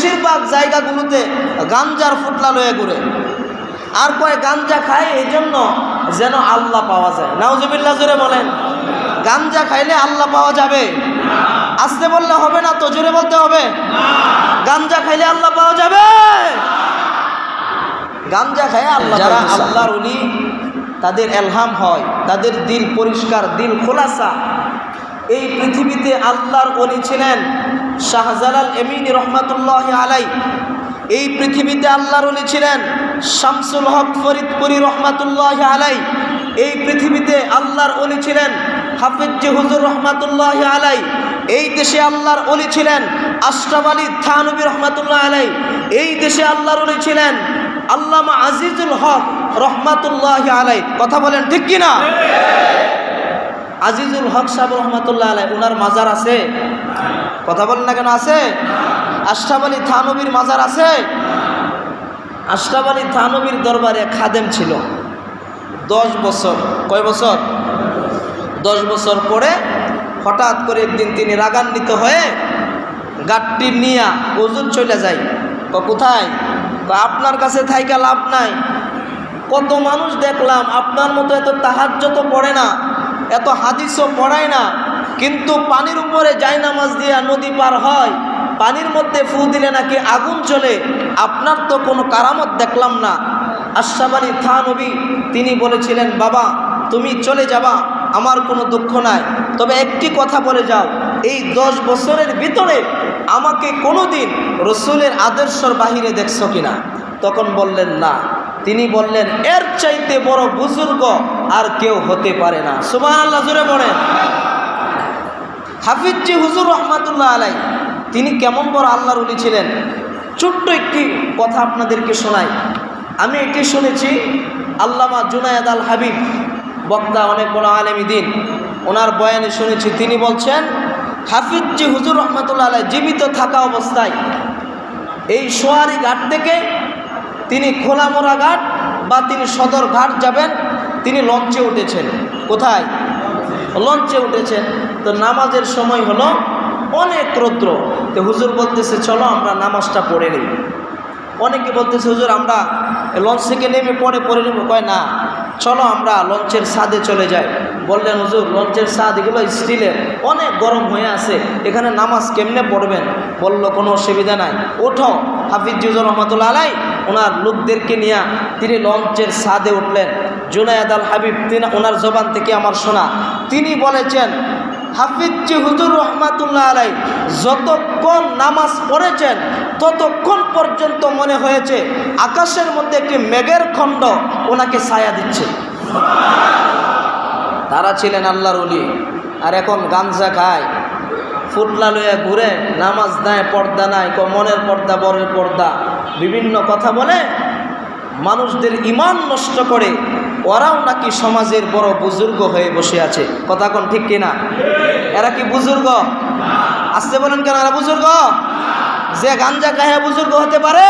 বেশিরভাগ জায়গাগুলোতে গাঞ্জার ফুটলা লয়ে ঘুরে। আর কয় গাঞ্জা খায় এই জন্য যেন আল্লাহ পাওয়া যায়। নাউজুবিল্লাহ জোরে বলেন। গাঞ্জা খাইলে আল্লাহ পাওয়া যাবে। আসতে বললে হবে না তো জোরে বলতে হবে। গাঞ্জা খাইলে আল্লাহ পাওয়া যাবে। গাঞ্জা খায় আল্লাহ যারা আল্লাহর উনি তাদের এলহাম হয় তাদের দিল পরিষ্কার দিল খোলাসা। এই পৃথিবীতে আল্লাহর অলি ছিলেন শাহজালাল এমিন রহমাতুল্লাহ আলাই এই পৃথিবীতে আল্লাহর অলি ছিলেন শামসুল হক ফরিদপুরি রহমাতুল্লাহ আলাই এই পৃথিবীতে আল্লাহর অলি ছিলেন হাফিজ হুজুর রহমাতুল্লাহ আলাই এই দেশে আল্লাহর অলি ছিলেন আশরাফ আলী থানবী রহমাতুল্লাহ আলাই এই দেশে আল্লাহর অলি ছিলেন আল্লামা আজিজুল হক রহমাতুল্লাহ আলাই কথা বলেন ঠিক কিনা? আজিজুল হক সাহেব রহমাতুল্লাহ আলাই ওনার মাজার আছে? কথা বলেন না কেন, আছে? আশরাফ আলী থানবীর মাজার আছে? আশরাফ আলী থানবীর দরবারে খাদেম ছিল। দশ বছর, কয় বছর? দশ বছর পরে হঠাৎ করে একদিন তিনি রাগান্বিত হয়ে গাঠটি নিয়া ওজন চলে যায়। কোথায়? আপনার কাছে থাইকা লাভ নাই। কত মানুষ দেখলাম, আপনার মতো এত তাহাজ্যত পড়ে না। এত হাদিসও পড়ায় না, কিন্তু পানির উপরে জায়নামাজ দিয়া নদী পার হয়, পানির মধ্যে ফু দিলে নাকি আগুন চলে আপনার তো কোনো কারামত দেখলাম না। আশরাফ আলী থানবী, তিনি বলেছিলেন, বাবা, তুমি চলে যাবা, আমার কোনো দুঃখ নাই। তবে একটি কথা বলে যাও, এই দশ বছরের ভিতরে আমাকে কোনো দিন রসুলের আদর্শর বাহিরে দেখছ কিনা? তখন বললেন, না। তিনি বললেন, এর চাইতে বড় বুজুর্গ আর কেউ হতে পারে না। সুবাহ আল্লাহ জুড়ে বলেন। হাফিজি হুজুর রহমাতুল্লাহ আলাই তিনি কেমন বড় আল্লাহর উলি ছিলেন? ছোট্ট একটি কথা আপনাদেরকে শোনাই। আমি এটি শুনেছি আল্লামা জুনায়দ আল হাবিব, বক্তা, অনেক বড় আলেমী দিন। ওনার বয়ানে শুনেছি, তিনি বলছেন হাফিজি হুজুর রহমতুল্লাহ আলাই জীবিত থাকা অবস্থায় এই সোয়ারি ঘাট থেকে তিনি খোলামোড়া ঘাট বা তিনি সদর ঘাট যাবেন, তিনি লঞ্চে উঠেছেন। কোথায়? লঞ্চে উঠেছেন। তো নামাজের সময় হলো অনেক রৌদ্র। তো হুজুর বলতেছে, চলো আমরা নামাজটা পড়ে নিই। অনেকে বলতেছে, হুজুর, আমরা লঞ্চ থেকে নেমে পরে পড়ে নেব। কয়, না, চলো আমরা লঞ্চের ছাদে চলে যাই। বললেন, হুজুর, লঞ্চের ছাদ এগুলো স্টিলের, অনেক গরম হয়ে আছে। এখানে নামাজ কেমনে পড়বেন? বলল, কোনো অসুবিধা নাই। ওঠো। হাফিজ জুজুর রহমতুল্লা আলাই ওনার লোকদেরকে নিয়ে তিনি লঞ্চের ছাদে উঠলেন। জুনায়দ আল হাবিব, তিনি ওনার জবান থেকে আমার শোনা। তিনি বলেছেন, হাফিজি হুজুর রহমাতুল্লাহ আলাই যতক্ষণ নামাজ পড়েছেন, ততক্ষণ পর্যন্ত মনে হয়েছে আকাশের মধ্যে একটি মেঘের খণ্ড ওনাকে ছায়া দিচ্ছে। তারা ছিলেন আল্লাহর উলি আর এখন গাঞ্জা খায়। ফুটলা লইয়া ঘুরে নামাজ দেয় পর্দা নাই ক মনের পর্দা, বরের পর্দা। বিভিন্ন কথা বলে মানুষদের ইমান নষ্ট করে ওরাও নাকি সমাজের বড় বুজুর্গ হয়ে বসে আছে। কথা কোন ঠিক কিনা? এরা কি বুজুর্গ? আসতে বলেন কেন, এরা বুজুর্গ? যে গাঞ্জা গাহে বুজুর্গ হতে পারে?